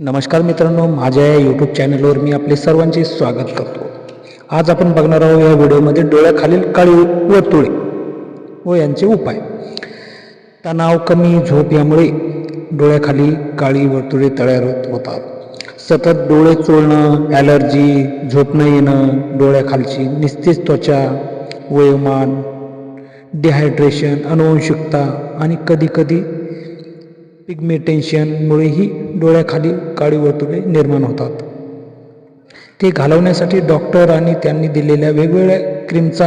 नमस्कार मित्रांनो माझ्या या यूट्यूब चॅनलवर मी आपले सर्वांचे स्वागत करतो. आज आपण बघणार आहोत या व्हिडिओमध्ये डोळ्याखालील काळी वर्तुळे व यांचे उपाय. तणाव कमी झोप यामुळे डोळ्याखाली काळी वर्तुळे तयार होत- होतात. सतत डोळे चोळणं ॲलर्जी झोप न येणं डोळ्याखालची निस्तेज त्वचा वयोमान डिहायड्रेशन अनुवंशिकता आणि कधीकधी पिग्मेटेन्शनमुळेही डोळ्याखाली काळी वर्तुळे निर्माण होतात. ते घालवण्यासाठी डॉक्टर आणि त्यांनी दिलेल्या वेगवेगळ्या क्रीमचा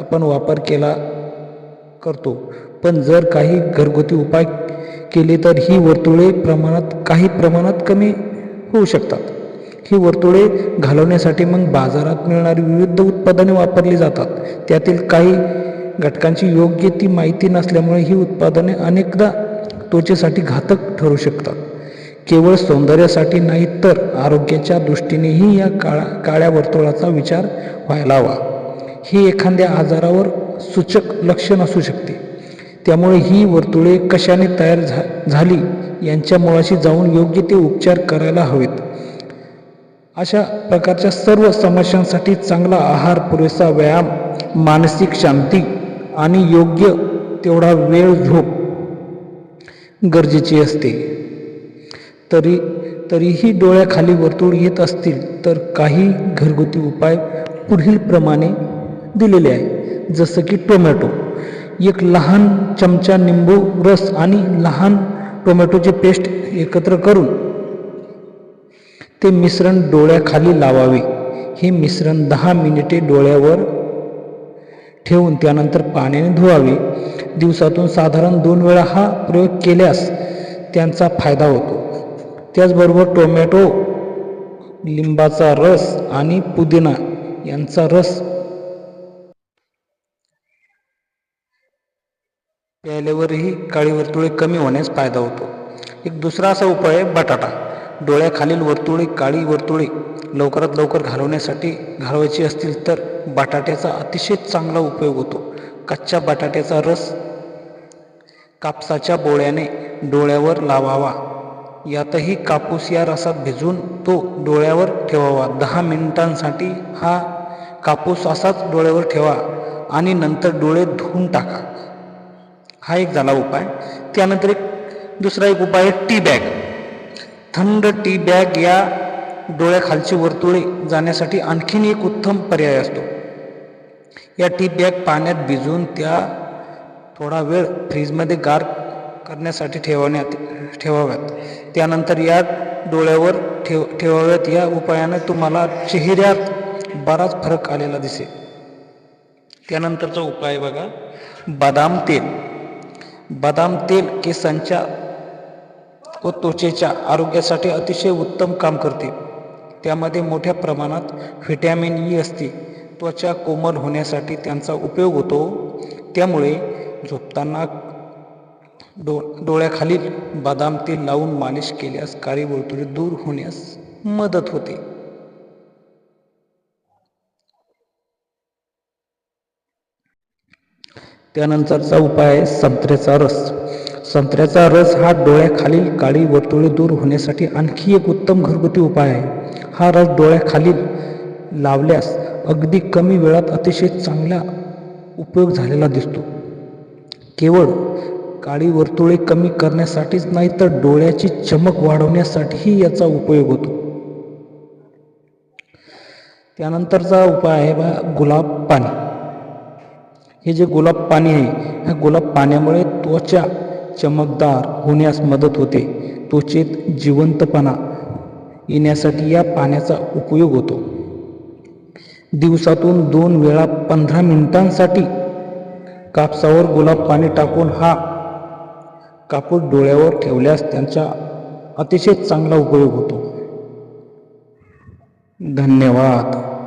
आपण वापर केला करतो. पण जर काही घरगुती उपाय केले तर ही वर्तुळे प्रमाणात काही प्रमाणात कमी होऊ शकतात. ही वर्तुळे घालवण्यासाठी मग बाजारात मिळणारी विविध उत्पादने वापरली जातात. त्यातील काही घटकांची योग्य ती माहिती नसल्यामुळे ही उत्पादने अनेकदा त्वचेसाठी घातक ठरू शकतात. केवळ सौंदर्यासाठी नाही तर आरोग्याच्या दृष्टीनेही या काळा काळ्या वर्तुळाचा विचार व्हायला हवा ही एखाद्या आजारावर सूचक लक्षण असू शकते. त्यामुळे ही वर्तुळे कशाने तयार झा झाली यांच्या मुळाशी जाऊन योग्य ते उपचार करायला हवेत. अशा प्रकारच्या सर्व समस्यांसाठी चांगला आहार पुरेसा व्यायाम मानसिक शांती आणि योग्य तेवढा वेळ झोप गरजेची असते. तरी तरीही डोळ्याखाली वर्तुळ येत असतील तर काही घरगुती उपाय पुढीलप्रमाणे दिलेले आहे. जसं की टोमॅटो. एक लहान चमचा निंबू रस आणि लहान टोमॅटोचे पेस्ट एकत्र करून ते मिश्रण डोळ्याखाली लावावे. हे मिश्रण दहा मिनिटे डोळ्यावर ठेवून त्यानंतर पाण्याने धुवावे. दिवसातून साधारण दोन वेळा हा प्रयोग केल्यास त्यांचा फायदा होतो. त्याचबरोबर टोमॅटो लिंबाचा रस आणि पुदिना यांचा रस प्यायल्यावरही काळी वर्तुळे कमी होण्यास फायदा होतो. एक दुसरा असा उपाय आहे बटाटा. डोळ्याखालील वर्तुळे काळी वर्तुळे लवकरात लवकर घालवण्यासाठी घालवायची असतील तर बटाट्याचा अतिशय चांगला उपयोग होतो. कच्च्या बटाट्याचा रस कापसाच्या बोळ्याने डोळ्यावर लावावा. यातही कापूस या रसात भिजून तो डोळ्यावर ठेवावा. दहा मिनिटांसाठी हा कापूस असाच डोळ्यावर ठेवा आणि नंतर डोळे धुवून टाका. हा एक झाला उपाय. त्यानंतर एक दुसरा एक उपाय आहे टी बॅग थंड टी बॅग या डोळ्याखालची वर्तुळे जाण्यासाठी आणखीन एक उत्तम पर्याय असतो. या टी बॅग पाण्यात भिजवून त्या थोडा वेळ फ्रीजमध्ये गार करण्यासाठी ठेवण्यात ठेवाव्यात. त्यानंतर या डोळ्यावर ठेव ठेवाव्यात. या उपायाने तुम्हाला चेहऱ्यात बराच फरक आलेला दिसेल. त्यानंतरचा उपाय बघा. बदाम तेल. बदाम तेल केसांच्या व त्वचेच्या आरोग्यासाठी अतिशय उत्तम काम करते. त्यामध्ये मोठ्या प्रमाणात व्हिटॅमिन ई असते. त्वचा कोमल होण्यासाठी त्यांचा उपयोग होतो. त्यामुळे झोपताना डो डोळ्याखालील बदाम तेल लावून मालिश केल्यास काळी वर्तुळे दूर होण्यास मदत होते. त्यानंतरचा उपाय आहे संत्र्याचा रस. संत्र्याचा रस हा डोळ्याखालील काळी वर्तुळे दूर होण्यासाठी आणखी एक उत्तम घरगुती उपाय आहे. हा रस डोळ्याखालील लावल्यास अगदी कमी वेळात अतिशय चांगला उपयोग झालेला दिसतो. केवळ काळी वर्तुळे कमी करण्यासाठीच नाही तर डोळ्याची चमक वाढवण्यासाठीही याचा उपयोग होतो. त्यानंतरचा उपाय आहे बा गुलाब पाणी. हे जे गुलाब पाणी आहे ह्या गुलाब पाण्यामुळे त्वचा चमकदार होण्यास मदत होते. त्वचेत जिवंतपणा येण्यासाठी या पाण्याचा उपयोग होतो. दिवसातून दोन वेळा पंधरा मिनिटांसाठी कापसावर गुलाब पाणी टाकून हा कापूस डोळ्यावर ठेवल्यास त्यांचा अतिशय चांगला उपयोग होतो. धन्यवाद.